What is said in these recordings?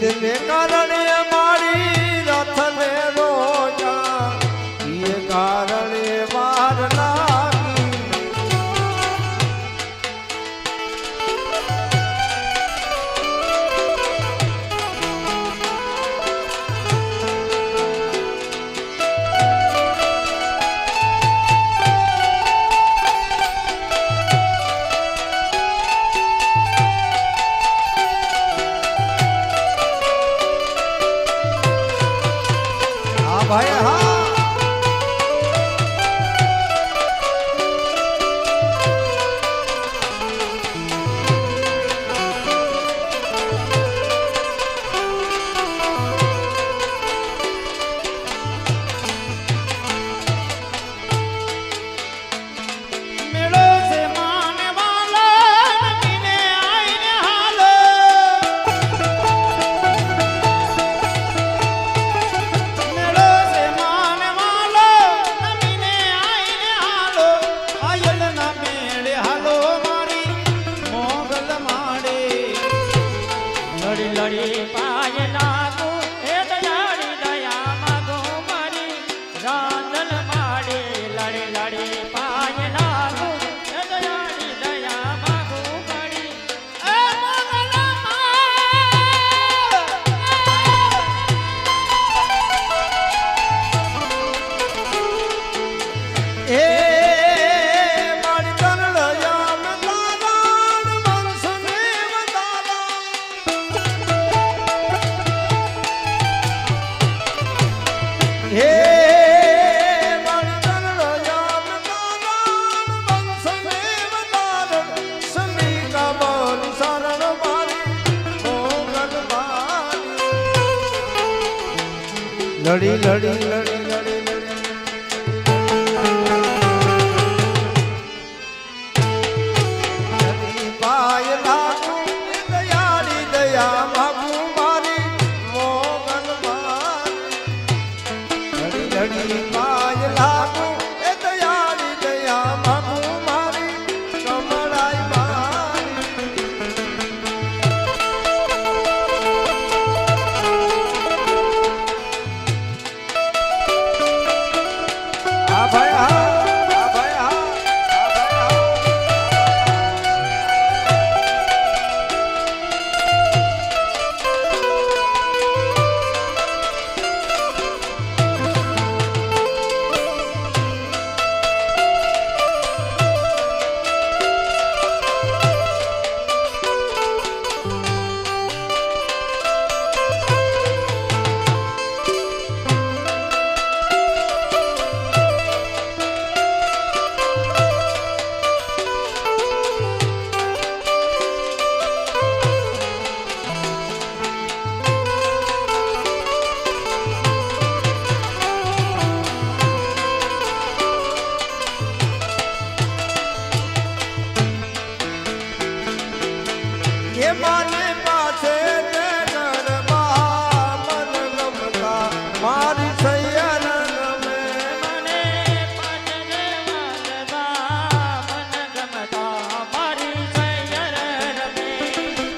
જીદને કારણે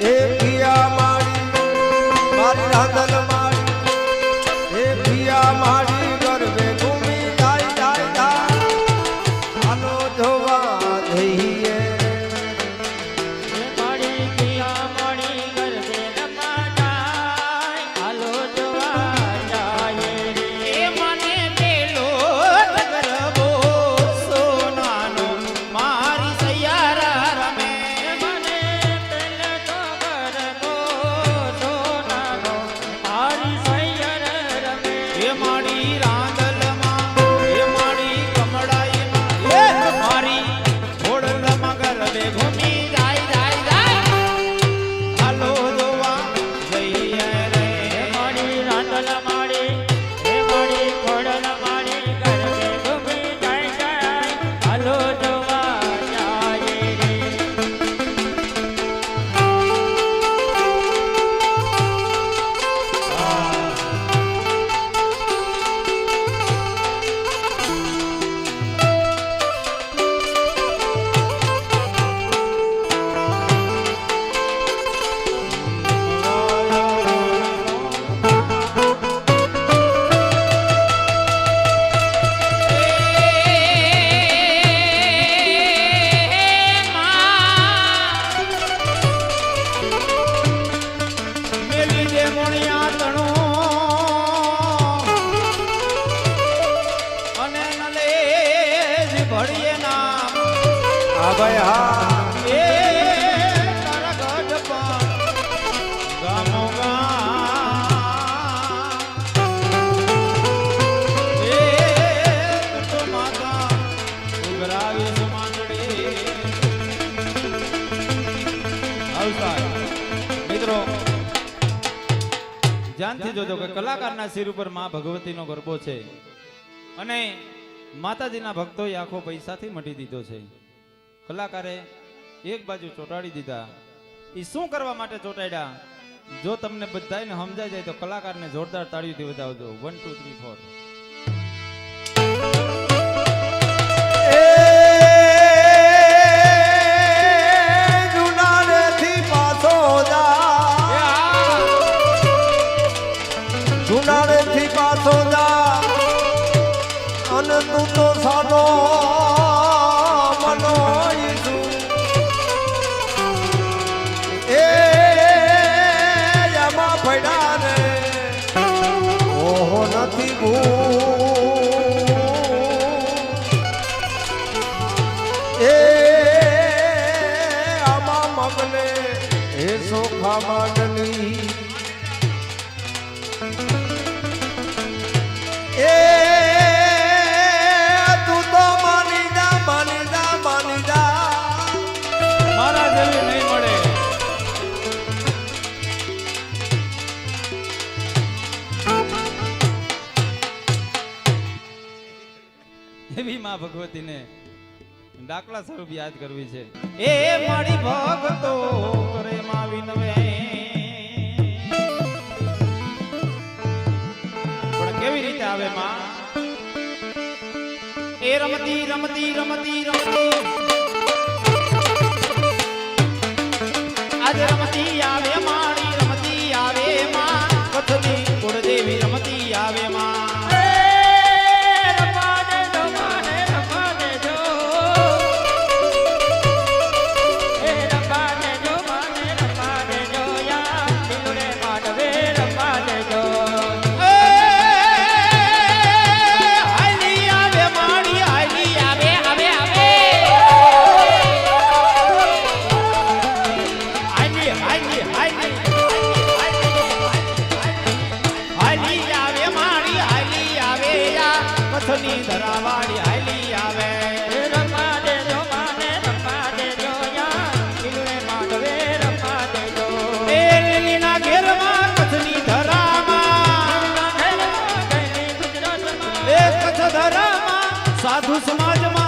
એ પિયા મારી મારી રાંધલ મોણિયા તણો જોજો કે કલાકારના શિર ઉપરમાં ભગવતીનો ગરબો છે. અને માતાજીના ભક્તોએ આખો પૈસાથી મટી દીધો છે. કલાકારે એક બાજુ ચોંટાડી દીધા. એ શું કરવા માટે ચોંટાડ્યા? જો તમને બધાને સમજાઈ જાય તો કલાકારને જોરદાર તાળીઓથી વધાવજો. વન ટુ થ્રી ફોર એવી માં ભગવતીને દાખલા સ્વરૂપ યાદ કરવી છે. એ મારી ભક્તો કરે માં વિનવે રીતે આવે માં એ રમતી રમતી રમતી રમતી. આજે રમતી આવે માણી રમતી આવે માં. કથની કુળદેવી રમતી આવે માં. સાધુ સમાજમાં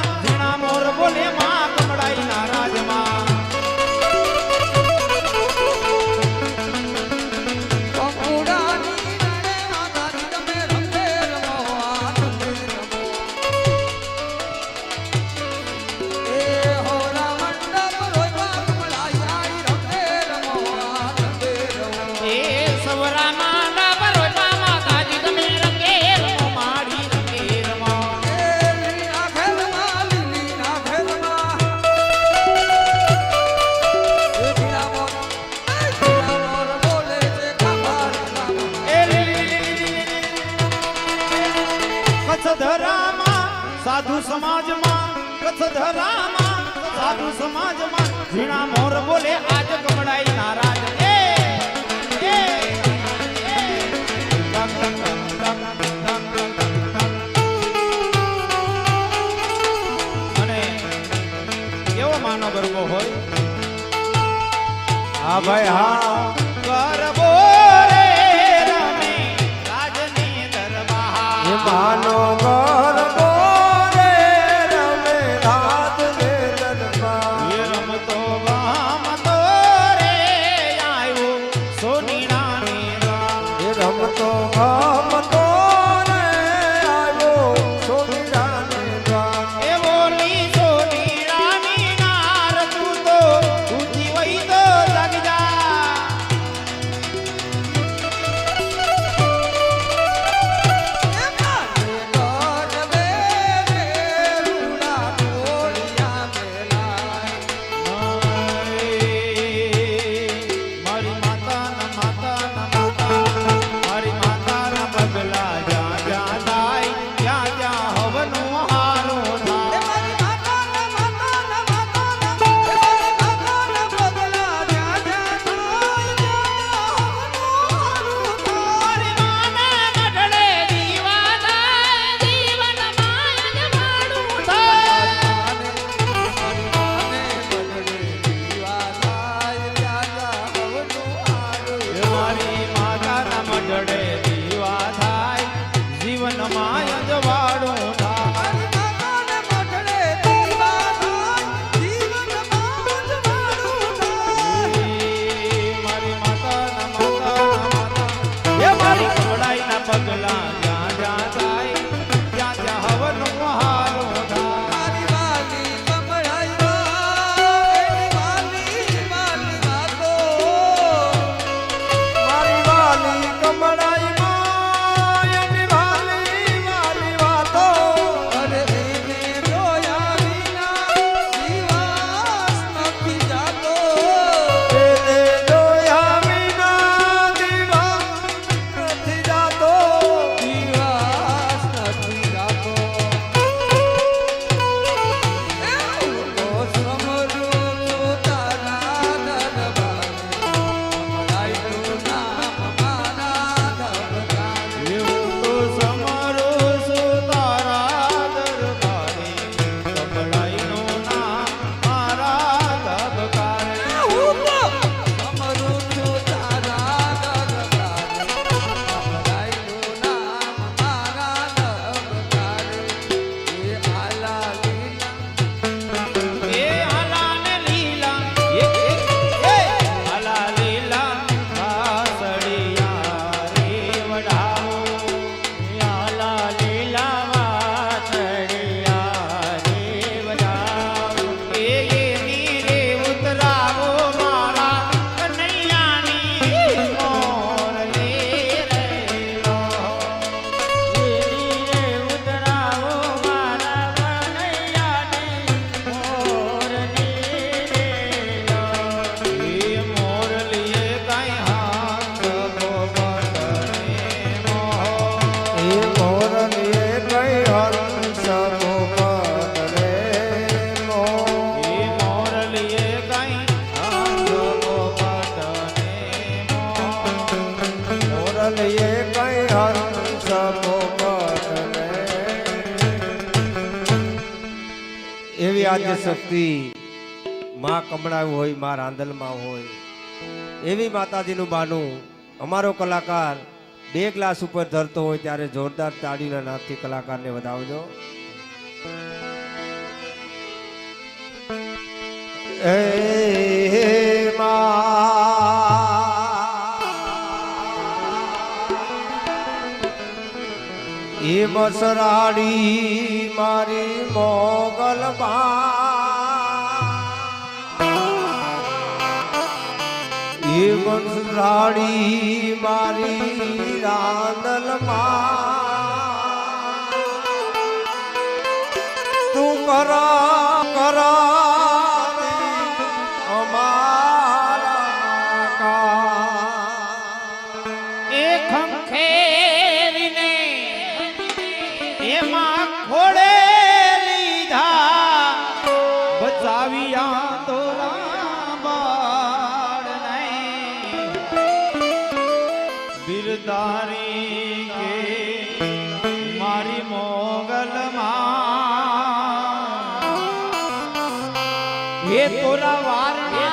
ધરામાં, સાધુ સમાજમાં ધરામાં, સાધુ સમાજમાં ઝીણા મોર બોલે, આજ કમળાઈ નારાજ. એ હોય. હા ભાઈ, હા. মানব આદ્ય શક્તિ માં કમળાયું હોય, માં રાંદલમાં હોય. એવી માતાજીનું બાનું અમારો કલાકાર બે ગ્લાસ ઉપર ધરતો હોય ત્યારે જોરદાર તાળીના નાથથી કલાકારને વધાવજો. એ મા એ બસરાડી મારી મોગલ એ બંસરાડી મારી રાનલમાં તું કરા પુરવારણા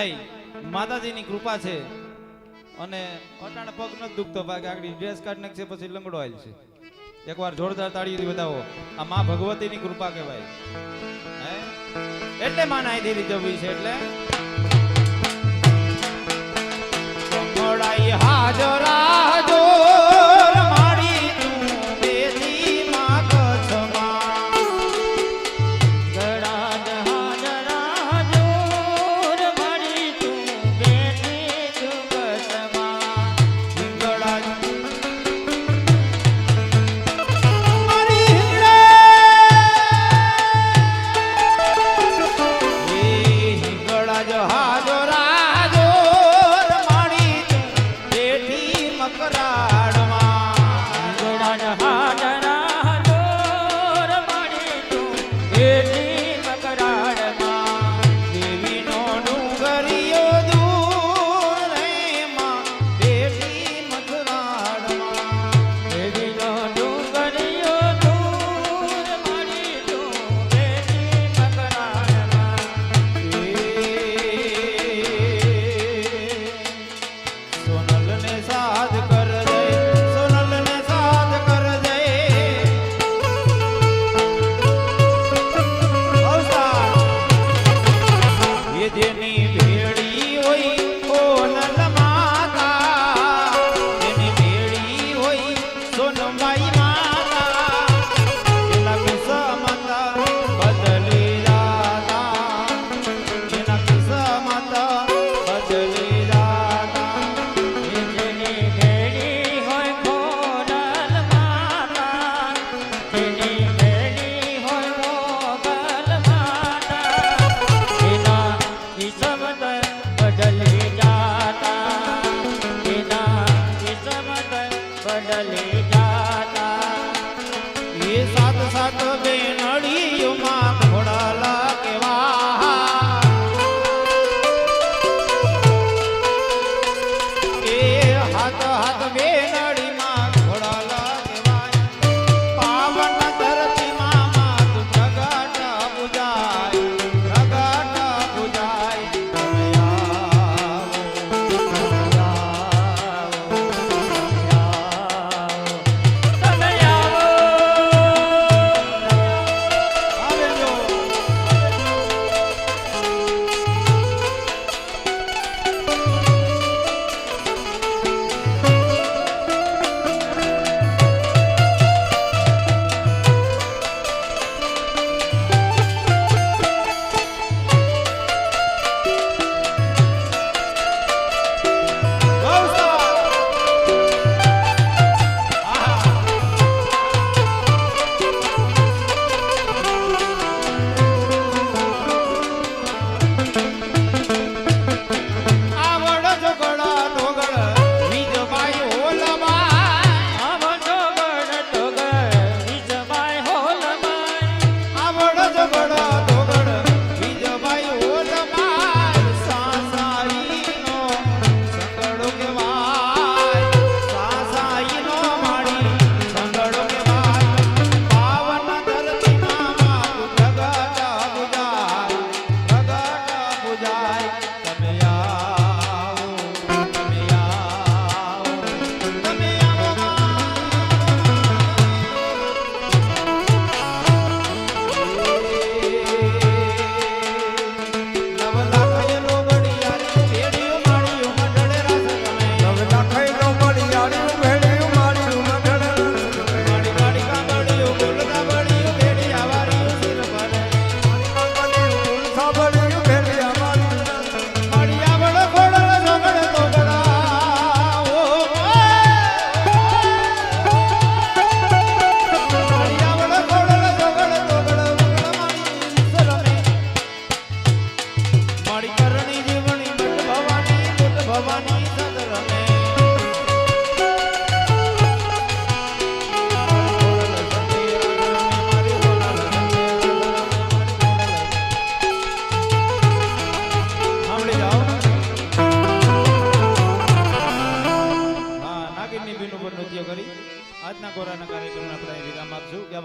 છતાંય માતાજીની કૃપા છે. અને અટાણ પગ નથી દુખતો ભાગે આગળ ડ્રેસ કાઢ નાખશે, પછી લંગડો આવેલ છે. એકવાર જોરદાર તાળી બતાવો. આ મા ભગવતીની કૃપા કહેવાય. એટલે મા નાઈ દીધી જવી છે, એટલે? હાજર કિમી બીન ઉપર નૃત્ય કરી. આજના કોરાના કાર્યક્રમને આપણે વિરામ આપશું. કે